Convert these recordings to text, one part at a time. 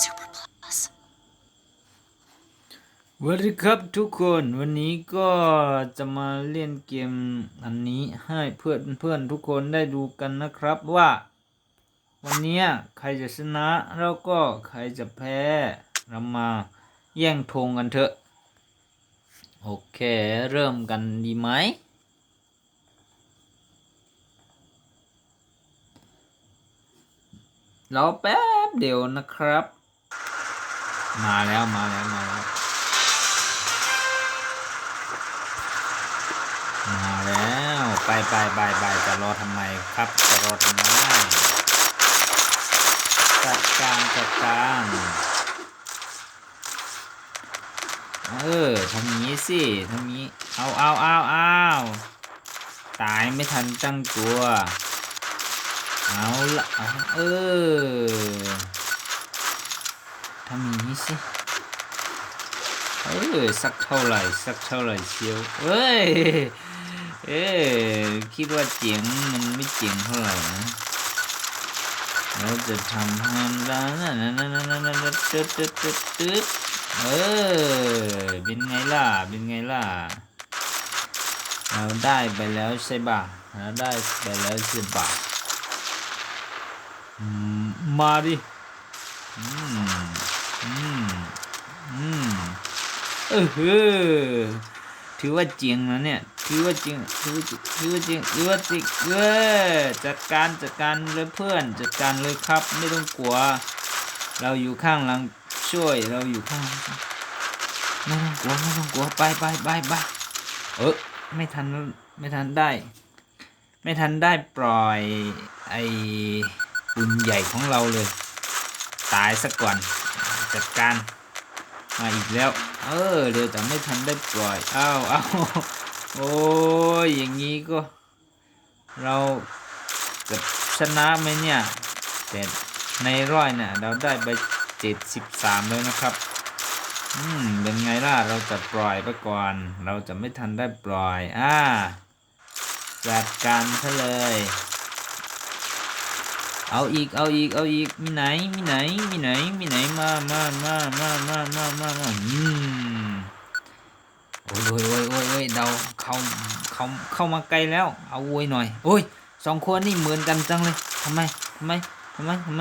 Super Plus. สวัสดีครับทุกคนวันนี้ก็จะมาเล่นเกมอันนี้ให้เพื่อนเพื่อนทุกคนได้ดูกันนะครับว่า วันนี้ใครจะชนะแล้วก็ใครจะแพ้เรามาแย่งธงกันเถอะ โอเคเริ่มกันดีไหมรอแป๊บเดียวนะครับ มาแล้วมาแล้วมาแล้วมาแล้วไปไปไปไปจะรอทำไมครับจะรอทำไมจัดการจัดการเออทำนี้สิทำนี้เอาเอาเอาเอาตายไม่ทันตั้งตัว เอาละเอาเออ ทำอย่างนี้สิเออสักเท่าไหร่สักเท่าไหร่เชียวเอ้ยเอ๊ะคิดว่าเจ๋งมันไม่เจ๋งเท่าไหร่นะเราจะทำให้ได้นะนะนะนะนะนะนตึ๊ดตึ๊ดตึ๊ดตึ๊ดเออเป็นไงล่ะเป็นไงล่ะเราได้ไปแล้วใช่ป่ะเราได้ไปแล้วใช่ป่ะมาดิอืม อืม อืมเออเฮ้อถือว่าเจริงนะเนี่ย ถือว่าเจริงถือว่าถือว่าจริงถือว่าจริงเออจัดการจัดการเลยเพื่อนจัดการเลยครับ ไม่ต้องกลัว เราอยู่ข้างหลังช่วยเราอยู่ข้างไม่ต้องกลัวไม่ต้องกลัวไปไปไปไปเออไม่ทันไม่ทันได้ ไม่ทันได้ปล่อยไอ้ปืนใหญ่ของเราเลย ตายซะก่อน จัดการมาอีกแล้ว เออเดี๋ยวแต่ไม่ทันได้ปล่อยอ้าวอ้าวโอ้ยอย่างนี้ก็ เราจะชนะไหมเนี่ยแต่ในร้อยเนี่ยเราได้ไปเจ็ดสิบสามแล้วนะครับอืมเป็นไงล่ะเราจะปล่อยไปก่อน เราจะไม่ทันได้ปล่อยอ่าจัดการซะเลย เอาอีก เอาอีก เอาอีก มีไหน มีไหน มีไหน มีไหน มามามามามามามามาอืมโอ้ยโอ้ยโอ้ยโอ้ยโอ้ยเราเข้าเข้าเข้ามาไกลแล้ว เอาโวยหน่อย โอ้ย สองคนนี่เหมือนกันจังเลยทำไมทำไมทำไมทำไม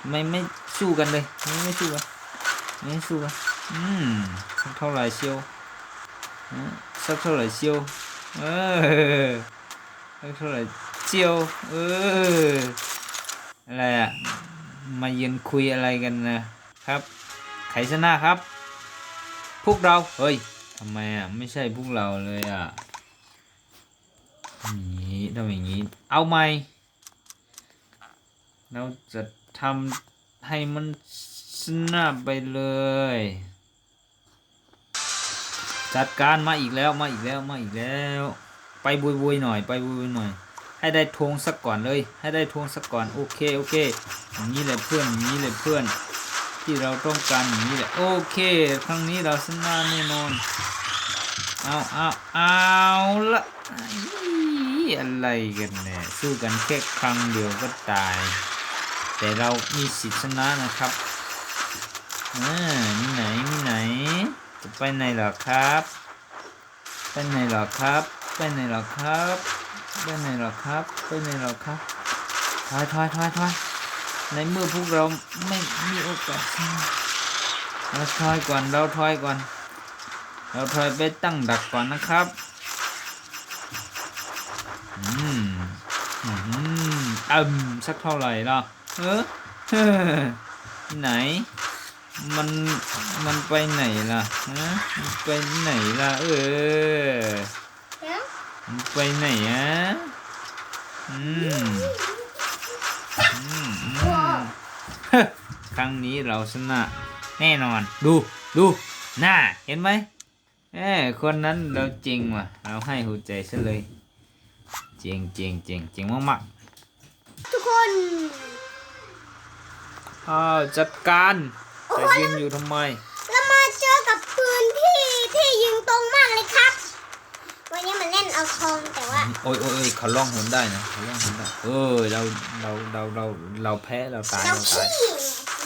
ทำไมไม่สู้กันเลยทำไมไม่สู้กันไม่สู้กัน อืมสักเท่าไหร่เชียวสักเท่าไหร่เชียวเออสักเท่าไหร่เชียวเออ อะไรอะมาเยืนคุยอะไรกันนะครับ ใครชนะครับ พวกเรา เฮ้ยทำไมอะ ไม่ใช่พวกเราเลยอะอย่างนี้ทำอย่างนี้ เอาไหมเราจะทำให้มันสนาไปเลย จัดการมาอีกแล้วมาอีกแล้วมาอีกแล้ว ไปบุยบุยๆหน่อย ไปบุยบุยๆหน่อย ให้ได้ทวงสักก่อนเลย ให้ได้ทวงสักก่อนโอเคโอเคอย่างนี้แหละเพื่อนอย่างนี้แหละเพื่อน ที่เราต้องการอย่างนี้แหละโอเคครั้งนี้เราชนะแน่นอนเอาเอาเอาละอี้อะไรกันเนี่ยสู้กันแค่ครั้งเดียวก็ตาย แต่เรามีสิทธิชนะนะครับอ่ามีไหนมีไหน จะไปไหนหรอครับ ไปไหนหรอครับ ไปไหนหรอครับ ไปไหนหรอครับไปไหนหรอครับถอยถอยถอยถอยในเมื่อพวกเราไม่มีโอกาสเราถอยก่อนเราถอยก่อน เราถอยไปตั้งดักก่อนนะครับอืมอืมอืมสักเท่าไหร่ล่ะเออที่ไหน มันมันไปไหนล่ะฮะไปไหนล่ะ เออ ไปไหนอะอืมอืมอืมเฮ้อครั้งนี้เราชนะแน่นอน ดู ดูหน้า เห็นไหมเอ้คนนั้นเราจริงว่ะ เราให้หัวใจซะเลย จริงจริงจริงจริงมากทุกคนๆอ้าวจัดการจะยืนอยู่ทำไมเรามาเจอกับปืนที่ที่ยิงตรงมากเลยครับวั นี้มันเล่นเอาทองแต่ว่าโอ้ยโอ้ยเขาล่องหนได้นะเขาล่องหนได้เออเราเราเราเราเราแพ้เราตายเราเราตายขี้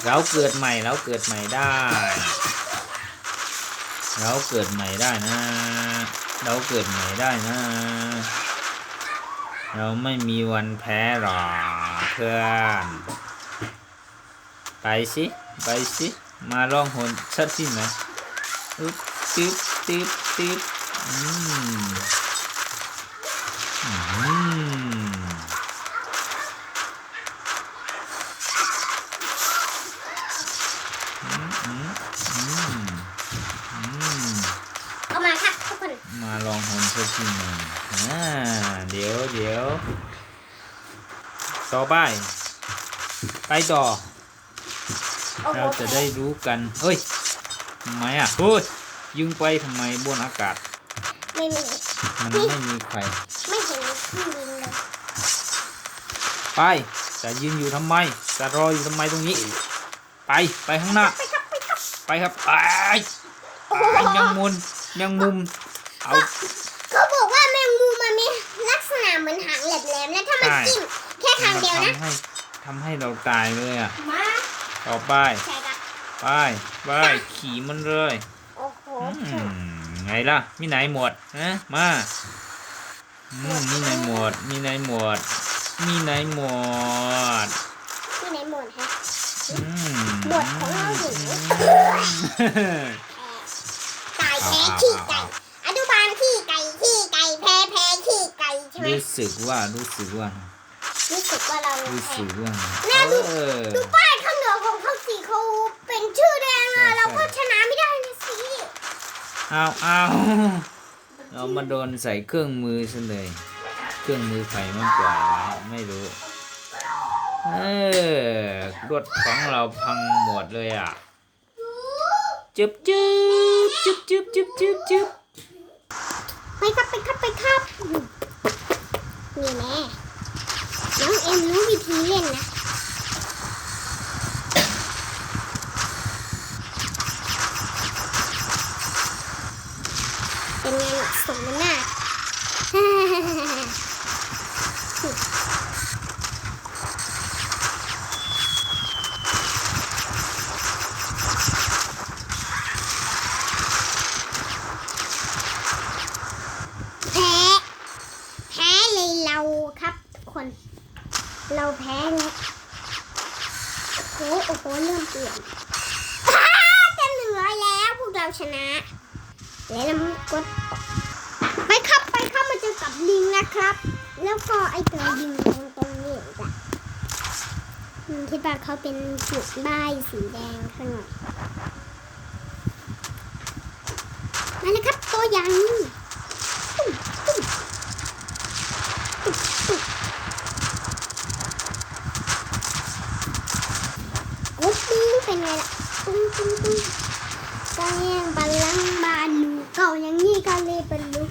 เราเกิดใหม่เราเกิดใหม่ได้ เราเกิดใหม่ได้นะ เราเกิดใหม่ได้นะ เราไม่มีวันแพ้หรอกเพื่อนไปสิไปสิมาลองหนสักทีไหมอึ๊บตึ๊บตึ๊บตึ๊บ เอามาครับทุกคน มาลองหนสักทีหนึ่งอ่าเดี๋ยวเดี๋ยวต่อไป ไปต่อ เราจะได้รู้กัน เฮ้ยทำไมอะเฮ้ยยิงไปทำไมบนอากาศ ไม่มีมันไม่มีใครไม่เห็นเครื่องบินเลยไปจะยืนอยู่ทำไม จะรออยู่ทำไมตรงนี้ ไปไปข้างหน้าไปครับไปครับไปครับไปไปยังมุนยังมุมเอาเขาบอกว่าแมงมุมมันมีลักษณะเหมือนหางแหลมๆแล้วถ้ามันใช่จิ้มแค่ทางเดียวนะทำให้ทำให้เราตายเลยอะมาต่อไปใช่ครับไปไปขี่มันเลยโอ้โหอืม ไงล่ะ มีไหนหมดนะมาอืมมีไหนหมด มีไหนหมด มีไหนหมดที่ไหนหมดฮะอืมหมดของเราอยู่อืมตายแพ้ขี้ไก่อนุบาลขี้ไก่ขี้ไก่แพ้แพ้ขี้ไก่ใช่ไหมรู้สึกว่ารู้สึกว่า รู้สึกว่าเรารู้แพ้สึกว่าแม่ดูเออดูป้า เอาเอาเรามาโดนใส่เครื่องมือซะเลย เครื่องมือไฟมันปล่อยไม่รู้ เออรถของเราพังหมดเลยอะจึบจึบจึบจึบจึบจึบจึบไปครับไปครับไปครับนี่แน่น้องเอ็มรู้วิธีเล่นนะเป็นไงล่ะ สมหน้าแพ้แพ้เลยเราครับทุกคนเราแพ้เนี่ยโอ้โอ้โหเริ่มเปลี่ยนอ้าเต็มหนึ่งร้อยแล้วพวกเราชนะ แล้วเรากด ลิงนะครับ แล้วก็ไอ้ตัวยิงตรงตรงนี้จ้ะคิดว่าเขาเป็นจุดบ้ายสีแดงข้างหน่อยมาเลยครับตัวอยังนี้กุ๊บปิ้งเป็นไงล่ะตุ้งตุ้งตุ้งก็ยังบัลลังบาลูเก่าอย่างนี้ก็เลยเป็นลูก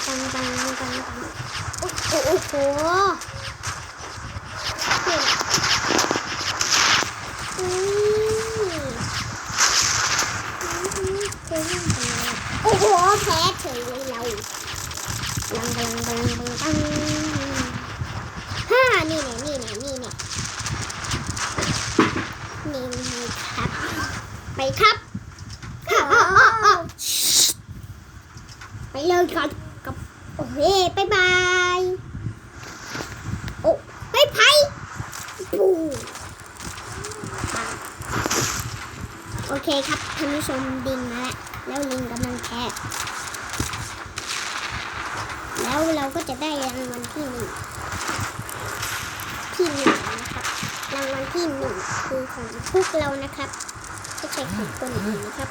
ตังตังตังตังโอ้โหโอ้โหเฮ้ยอุ้ยโอ้โหแพ้เฉยเลยเราบังบังบังบังบังฮ่านี่แน่นี่แน่นี่แน่นี่ครับ ไปครับ ไปเลยก่อนกับโอ เคบายบายโอ้ไปไผ่ปูโอเคครับท่านผู้ชมดิงมาแล้วแล้วลิงกำลังแพ้แล้วเราก็จะได้รางวัลที่หนึ่งที่หนึ่งนะครับรางวัลที่หนึ่งคือของพวกเรานะครับไม่ใช่ของคนอื่นนะครับ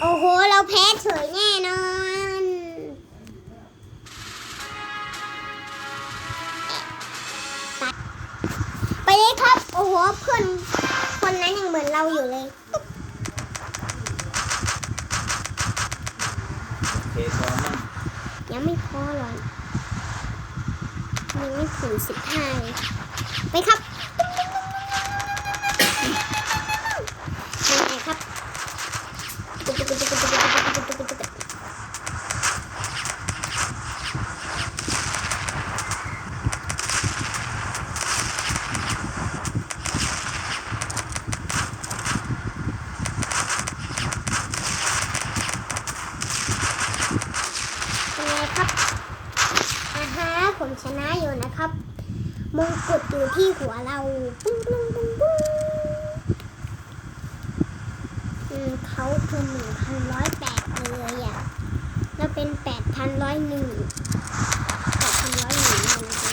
โอ้โห เราแพ้เฉยแน่นอน อ้โหเพื่อนคนนั้นยังเหมือนเราอยู่เลยโอเคพอมั้งยังไม่พอหรอกยังไม่ถึงสิบห้าเลยไปครับยังไงครับเป็นไงครับ อาฮะผมชนะอยู่นะครับ มงกุฎอยู่ที่หัวเราปุ้งปุ้งปุ้งปุ้งเขาคือหนึ่งพันร้อยแปดเลยอะเราเป็นแปดพันร้อยหนึ่งแปดพันร้อยหนึ่ง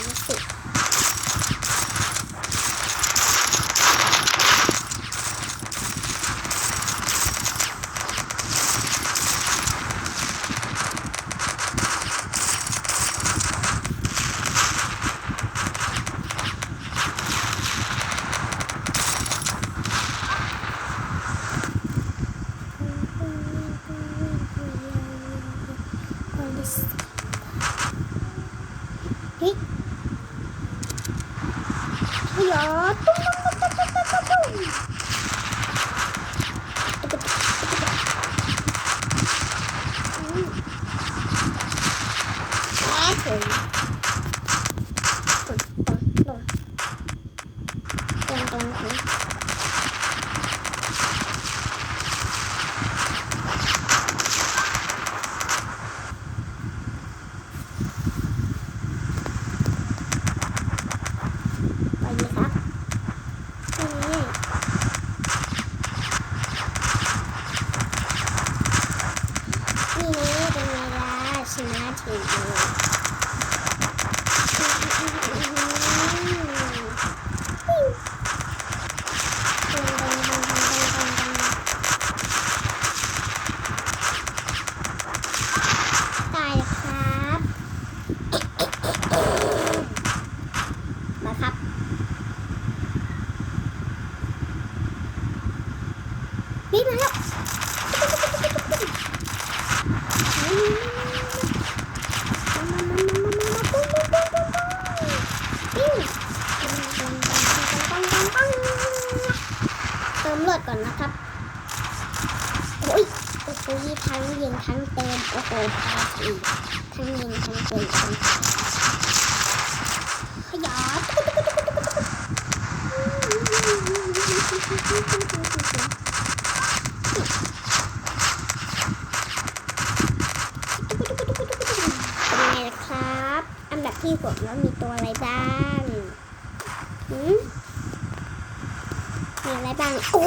นี่มาแล้ว ติมโอพาสีทั้งยิงทั้งเติมทั้งขยะเป็นไงล่ะครับ อันดับที่หกแล้วมีตัวอะไรบ้างมีอะไรบ้าง โอ้